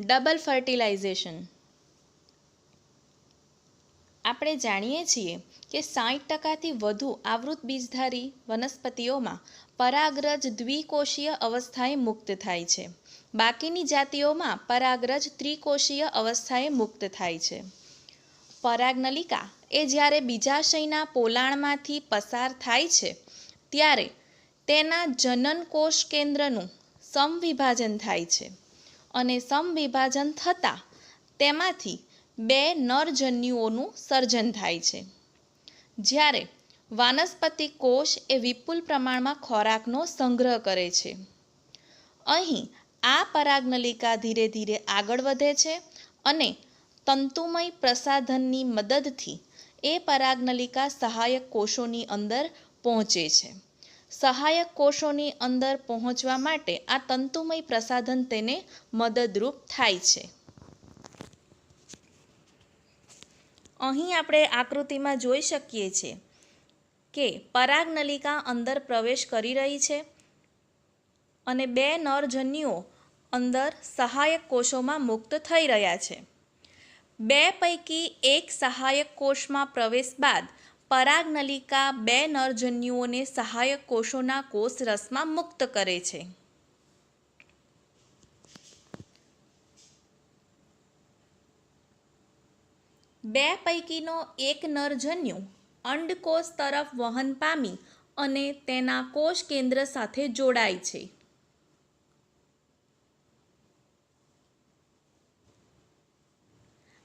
Double fertilisation. આપણે જાણીએ છીએ કે સાઠ ટકાથી વધુ આવૃત બીજધારી વનસ્પતિઓમાં પરાગરજ દ્વિકોષીય અવસ્થાએ મુક્ત થાય છે. બાકીની જાતિઓમાં પરાગરજ ત્રિકોષીય અવસ્થાએ મુક્ત થાય છે. પરાગનલિકા એ જ્યારે બીજાશયના પોલાણમાંથી પસાર થાય છે, ત્યારે તેના જનન કોષ કેન્દ્રનું સમવિભાજન થાય છે. અને સમવિભાજન થતાં તેમાંથી બે નરજન્યુઓનું સર્જન થાય છે. જ્યારે વાનસ્પતિ કોષ એ વિપુલ પ્રમાણમાં ખોરાકનો સંગ્રહ કરે છે. અહીં આ પરાગનલિકા ધીરે ધીરે આગળ વધે છે અને તંતુમય પ્રસાધનની મદદથી એ પરાગનલિકા સહાયક કોષોની અંદર પહોંચે છે. સહાયક કોષોની અંદર પહોંચવા માટે આ તંતુમય પ્રસાધન તેને મદદરૂપ થાય છે. અહીં આપણે આકૃતિમાં જોઈ શકીએ છીએ કે પરાગનલિકા અંદર પ્રવેશ કરી રહી છે અને બે નરજન્યુઓ અંદર સહાયક કોષોમાં મુક્ત થઈ રહ્યા છે. બે પૈકી એક સહાયક કોષમાં પ્રવેશ બાદ પરાગનલિકા બે નરજન્યુઓને સહાયક કોષોના કોષ રસમાં મુક્ત કરે છે. બે પૈકીનો એક નરજન્યુ અંડકોષ તરફ વહન પામી અને તેના કોષ કેન્દ્ર સાથે જોડાય છે.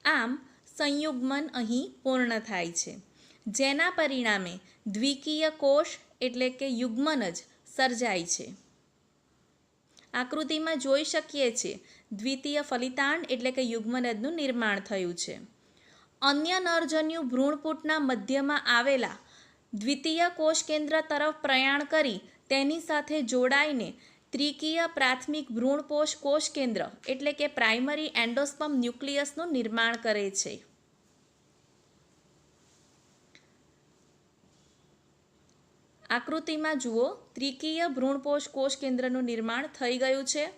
આમ, સંયુગ્મન અહીં પૂર્ણ થાય છે. જેના પરિણામે દ્વિકીય કોષ એટલે કે યુગ્મન જ સર્જાય છે. આકૃતિમાં જોઈ શકીએ છીએ, દ્વિતીય ફલિતાંડ એટલે કે યુગ્મનજનું નિર્માણ થયું છે. અન્ય નરજન્યુ ભ્રૂણપૂટના મધ્યમાં આવેલા દ્વિતીય કોષ કેન્દ્ર તરફ પ્રયાણ કરી તેની સાથે જોડાઈને ત્રિકીય પ્રાથમિક ભ્રૂણપોષ કોષ કેન્દ્ર એટલે કે પ્રાઇમરી એન્ડોસ્પમ ન્યુક્લિયસનું નિર્માણ કરે છે. આકૃતિમાં જુઓ, ત્રિકીય ભ્રૂણપોષ કોષ કેન્દ્રનું નિર્માણ થઈ ગયું છે.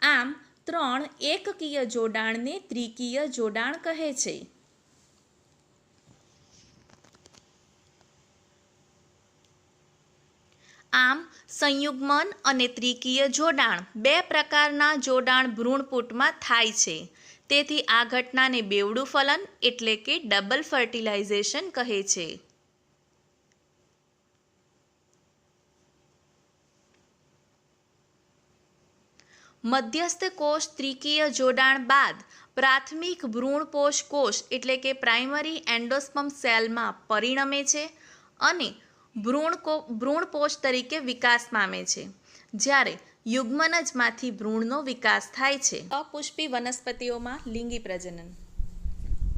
આમ, ત્રણ એકકીય જોડાણને ત્રિકીય જોડાણ કહે છે. આમ, સંયુગ્મન અને ત્રિકીય જોડાણ બે પ્રકારના જોડાણ ભ્રૂણપૂટમાં થાય છે. તેથી આ ઘટનાને બેવડું ફલન એટલે કે ડબલ ફર્ટિલાઇઝેશન કહે છે. મધ્યસ્થ કોષ ત્રિકીય જોડાણ બાદ પ્રાથમિક ભ્રૂણપોષ કોષ એટલે કે પ્રાઇમરી એન્ડોસ્પમ સેલમાં પરિણમે છે અને ભ્રૂણ ભ્રૂણપોષ તરીકે વિકાસ પામે છે. જ્યારે યુગ્મનજમાંથી ભ્રૂણનો વિકાસ થાય છે. અપુષ્પી વનસ્પતિઓમાં લિંગી પ્રજનન.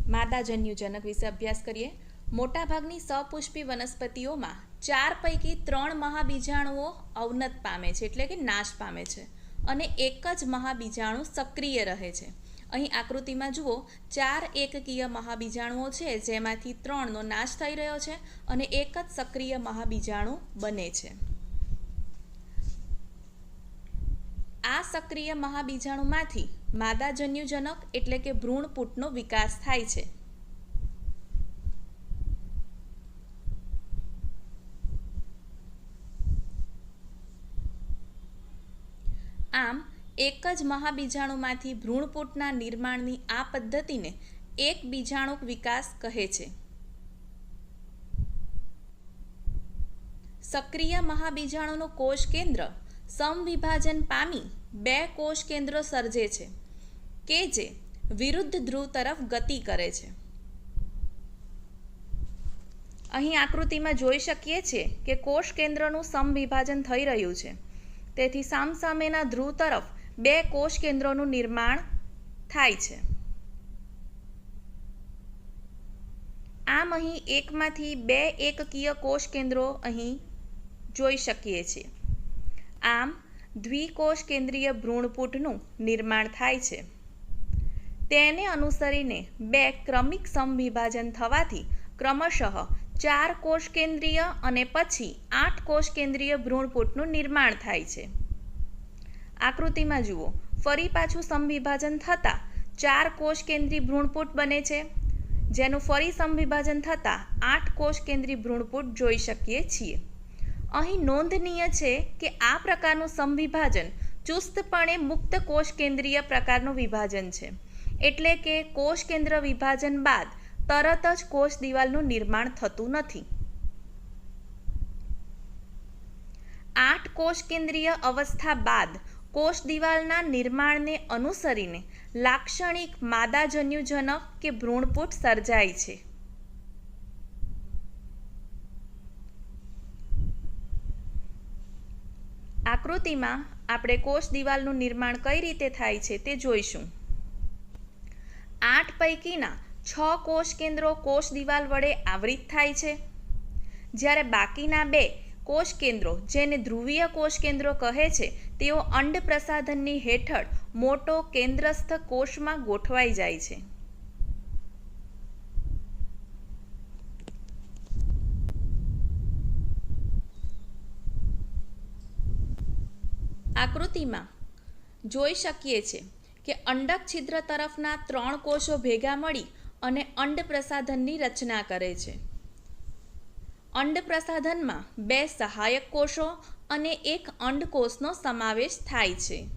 માદાજન્યુજનક વિશે અભ્યાસ કરીએ. મોટાભાગની સપુષ્પી વનસ્પતિઓમાં ચાર પૈકી ત્રણ મહાબીજાણુઓ અવનત પામે છે, એટલે કે નાશ પામે છે. અને એક જ મહાબીજાણુ સક્રિય રહે છે. અહીં આકૃતિમાં જુઓ, ચાર એકકીય મહાબીજાણુઓ છે, જેમાંથી ત્રણનો નાશ થઈ રહ્યો છે અને એક જ સક્રિય મહાબીજાણુ બને છે. આ સક્રિય મહાબીજાણુમાંથી માદાજન્યુજનક એટલે કે ભ્રૂણપૂટનો વિકાસ થાય છે. આમ, એક જ મહાબીજાણુમાંથી ભ્રૂણપૂટના નિર્માણની આ પદ્ધતિને એક બીજાણુક વિકાસ કહે છે. સક્રિય મહાબીજાણુનું કોષ કેન્દ્ર સમવિભાજન પામી બે કોષ કેન્દ્રો સર્જે છે, કે જે વિરુદ્ધ ધ્રુવ તરફ ગતિ કરે છે. અહીં આકૃતિમાં જોઈ શકીએ છીએ કે કોષ કેન્દ્રનું સમવિભાજન થઈ રહ્યું છે. તેથી સામસામેના ધ્રુવ તરફ બે કોષ કેન્દ્રોનું નિર્માણ થાય છે. આમ અહીં એકમાંથી બે એકકીય કોષ કેન્દ્રો અહીં જોઈ શકીએ છીએ. આમ દ્વિકોષ કેન્દ્રીય ભ્રૂણપૂટનું નિર્માણ થાય છે. તેને અનુસરીને બે ક્રમિક સમવિભાજન થવાથી ક્રમશઃ ચાર કોષ કેન્દ્રીય અને પછી આઠ કોષ કેન્દ્રીય ભ્રૂણપૂટનું નિર્માણ થાય છે. આકૃતિમાં જુઓ. ફરી પાછું સમવિભાજન થતાં ચાર કોષ કેન્દ્રી ભ્રૂણપુટ બને છે. જેનું ફરી સમવિભાજન થતાં આઠ કોષ કેન્દ્રી ભ્રૂણપુટ જોઈ શકીએ છીએ. અહીં નોંધનીય છે કે આ પ્રકારનું સમવિભાજન ચુસ્તપણે મુક્ત કોષ કેન્દ્રીય પ્રકારનું વિભાજન છે. એટલે કે કોષ કેન્દ્ર વિભાજન બાદ તરત જ કોષ દિવાલનું નિર્માણ થતું નથી. આઠ કોષ કેન્દ્રીય અવસ્થા બાદ કોષ દિવાલના નિર્માણને અનુસરીને લાક્ષણિક માદાજન્યુજનક કે ભ્રૂણપુટ સર્જાય છે. આકૃતિમાં આપણે કોષ દિવાલનું નિર્માણ કઈ રીતે થાય છે તે જોઈશું. આઠ પૈકીના છ કોષ કેન્દ્રો કોષ દિવાલ વડે આવૃત થાય છે. જ્યારે બાકીના બે કોષ કેન્દ્રો, જેને ધ્રુવીય કોષ કેન્દ્રો કહે છે, તેઓ અંડ પ્રસાધનની હેઠળ મોટો કેન્દ્રસ્થ કોષમાં ગોઠવાઈ જાય છે. આકૃતિમાં જોઈ શકીએ છીએ કે અંડક છિદ્ર તરફના ત્રણ કોષો ભેગા મળી અને અંડ પ્રસાધનની રચના કરે છે. અંડ પ્રસાધનમાં બે સહાયક કોષો અને એક અંડકોષનો સમાવેશ થાય છે.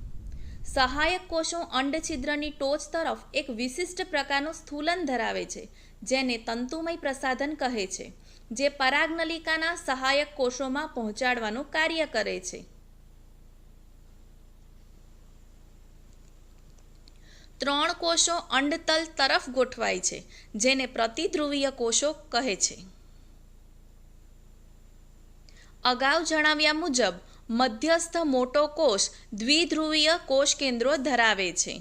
સહાયક કોષો અંડછિદ્રની ટોચ તરફ એક વિશિષ્ટ પ્રકારનું સ્થૂલન ધરાવે છે, જેને તંતુમય પ્રસાધન કહે છે, જે પરાગનલિકાના સહાયક કોષોમાં પહોંચાડવાનું કાર્ય કરે છે. ત્રણ કોષો અંડતલ તરફ ગોઠવાય છે, જેને પ્રતિધ્રુવીય કોષો કહે છે. અગાઉ જણાવ્યા મુજબ, મધ્યસ્થ મોટો કોષ દ્વિધ્રુવીય કોષ કેન્દ્રો ધરાવે છે.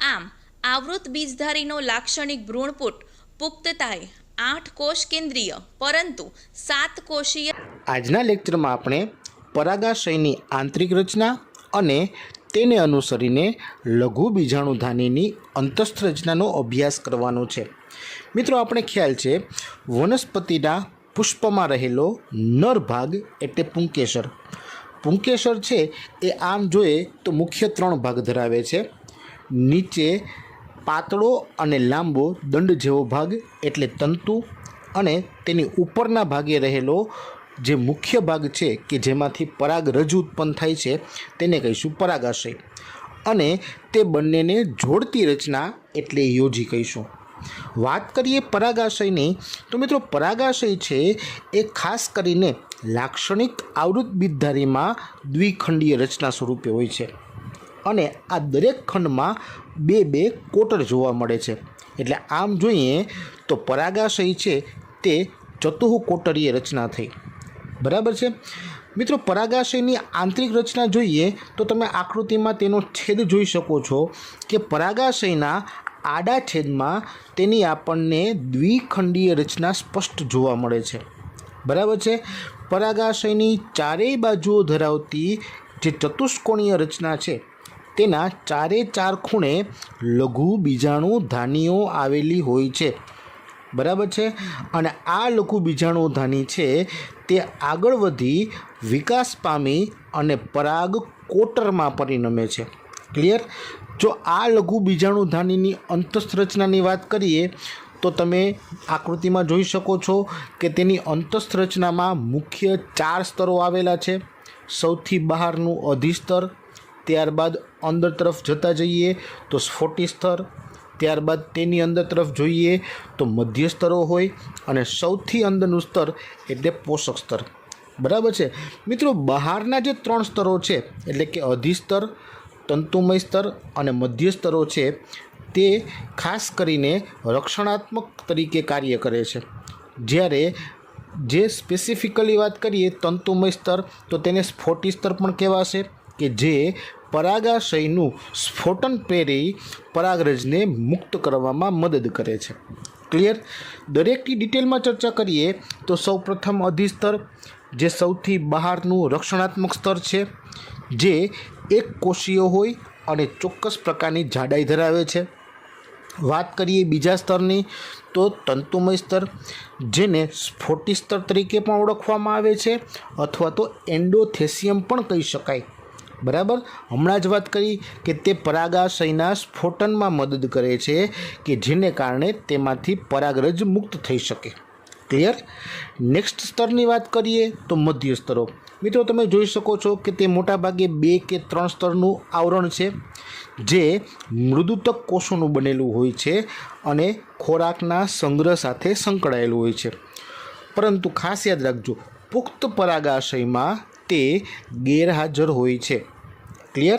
આમ, આવૃત બીજધારીનો લાક્ષણિક ભ્રૂણપુટ પુખ્તતાએ આઠ કોષ કેન્દ્રીય, પરંતુ સાત કોષીય આજના લેક્ચરમાં આપણે પરાગાશયની આંતરિક રચના અને તેને અનુસરીને લઘુ બીજાણુ ધાનીની રચનાનો અભ્યાસ કરવાનો છે. મિત્રો, આપણે ખ્યાલ છે, વનસ્પતિના પુષ્પમાં રહેલો નર ભાગ એટલે પુંકેસર. પુંકેસર છે, એ આમ જોઈએ તો મુખ્ય ત્રણ ભાગ ધરાવે છે. નીચે પાતળો અને લાંબો દંડ જેવો ભાગ એટલે તંતુ અને તેની ઉપરના ભાગે રહેલો જે મુખ્ય ભાગ છે કે જેમાંથી પરાગ રજ ઉત્પન્ન થાય છે તેને કહીશું પરાગાશય. અને તે બંનેને જોડતી રચના એટલે યોજી કહીશું. વાત કરીએ પરાગાશયની, તો મિત્રો પરાગાશય છે એ ખાસ કરીને લાક્ષણિક આવૃત બીજધારીમાં દ્વિખંડીય રચના સ્વરૂપે હોય છે. અને આ દરેક ખંડમાં બે બે કોટર જોવા મળે છે. એટલે આમ જોઈએ તો પરાગાશય છે તે ચતુઃ કોટરીય રચના થઈ. બરાબર છે? મિત્રો, પરાગાશયની આંતરિક રચના જોઈએ તો તમે આકૃતિમાં તેનો છેદ જોઈ શકો છો કે પરાગાશયના આડા છેદમાં તેની આપણને દ્વિખંડીય રચના સ્પષ્ટ જોવા મળે છે. બરાબર છે? પરાગાશયની ચારેય બાજુઓ ધરાવતી જે ચતુષ્કોણીય રચના છે, તેના ચારે ચાર ખૂણે લઘુ બીજાણુ ધાનીઓ આવેલી હોય છે. બરાબર છે? અને આ લઘુ બીજાણુ ધાની છે, તે આગળ વધી વિકાસ પામી અને પરાગ કોટરમાં પરિણમે છે. ક્લિયર જો આ લઘુ બીજાણુ ધાનીની અંતસ્થ વાત કરીએ, તો તમે આકૃતિમાં જોઈ શકો છો કે તેની અંતસ્થરચનામાં મુખ્ય ચાર સ્તરો આવેલા છે. સૌથી બહારનું અધિસ્તર ત્યારબાદ અંદર તરફ જતા જઈએ તો સ્ફોટી સ્તર ત્યારબાદ તેની અંદર તરફ જોઈએ તો મધ્ય સ્તરો હોય અને સૌથી અંદરનું સ્તર એટલે પોષક સ્તર. બરાબર છે? મિત્રો, બહારના જે ત્રણ સ્તરો છે, એટલે કે અધિસ્તર, તંતુમય સ્તર અને મધ્ય સ્તરો છે, તે ખાસ કરીને રક્ષણાત્મક તરીકે કાર્ય કરે છે. જ્યારે જે સ્પેસિફિકલી વાત કરીએ તંતુમય સ્તર, તો તેને સ્ફોટી સ્તર પણ કહેવાશે કે જે પરાગાશયનું સ્ફોટન પ્રેરી પરાગરજને મુક્ત કરવામાં મદદ કરે છે. ક્લિયર? દરેકની ડિટેલમાં ચર્ચા કરીએ તો સૌપ્રથમ અધિસ્તર, જે સૌથી બહારનું રક્ષણાત્મક સ્તર છે, જે એક કોષીય હોય અને ચોક્કસ પ્રકારની જાડાઈ ધરાવે છે. વાત કરીએ બીજા સ્તરની તો તંતુમય સ્તર, જેને સ્ફોટી સ્તર તરીકે પણ ઓળખવામાં આવે છે અથવા તો એન્ડોથેસિયમ પણ કહી શકાય. બરાબર? હમણાં જ વાત કરી કે તે પરાગાશયના સ્ફોટનમાં મદદ કરે છે કે જેને કારણે તેમાંથી પરાગરજ મુક્ત થઈ શકે. ક્લિયર નેક્સ્ટ સ્તરની વાત કરીએ તો મધ્ય સ્તરો મિત્રો, તમે જોઈ શકો છો કે તે મોટાભાગે બે કે ત્રણ સ્તરનું આવરણ છે, જે મૃદુતક કોષોનું બનેલું હોય છે અને ખોરાકના સંગ્રહ સાથે સંકળાયેલું હોય છે. પરંતુ ખાસ યાદ રાખજો, પુખ્ત પરાગાશયમાં તે ગેરહાજર હોય છે. ક્લિયર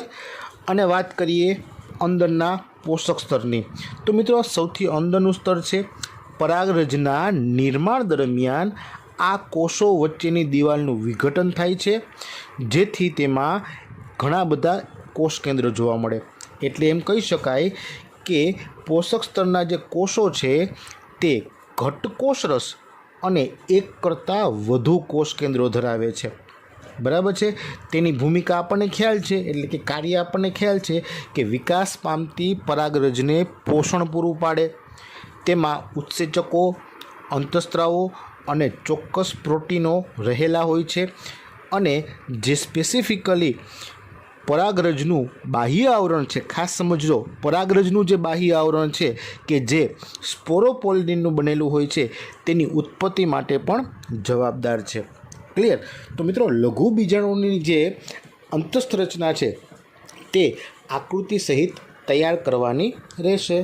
અને વાત કરીએ અંદરના પોષક સ્તરની. તો મિત્રો, સૌથી અંદરનું સ્તર છે પરાગરજના નિર્માણ દરમિયાન આ કોષો વચ્ચેની દિવાલનું વિઘટન થાય છે, જેથી તેમાં ઘણા બધા કોષ કેન્દ્ર જોવા મળે. એટલે એમ કહી શકાય કે પોષક સ્તરના જે કોષો છે તે ઘટકોષરસ અને એક કરતાં વધુ કોષ કેન્દ્રો ધરાવે છે. બરાબર છે? તેની ભૂમિકા આપણને ખ્યાલ છે, એટલે કે કાર્ય આપણને ખ્યાલ છે કે વિકાસ પામતી પરાગરજને પોષણ પૂરું પાડે. તેમાં ઉત્સેચકો, અંતસ્ત્રાવો અને ચોક્કસ પ્રોટીનો રહેલા હોય છે અને જે સ્પેસિફિકલી પરાગરજનું બાહ્ય આવરણ છે, ખાસ સમજો પરાગરજનું જે બાહ્ય આવરણ છે કે જે સ્પોરોપોલિનનું બનેલું હોય છે, તેની ઉત્પત્તિ માટે પણ જવાબદાર છે. ક્લિયર તો મિત્રો, લઘુ બીજાણુની જે અંતસ્થ રચના છે, તે આકૃતિ સહિત તૈયાર કરવાની રહેશે.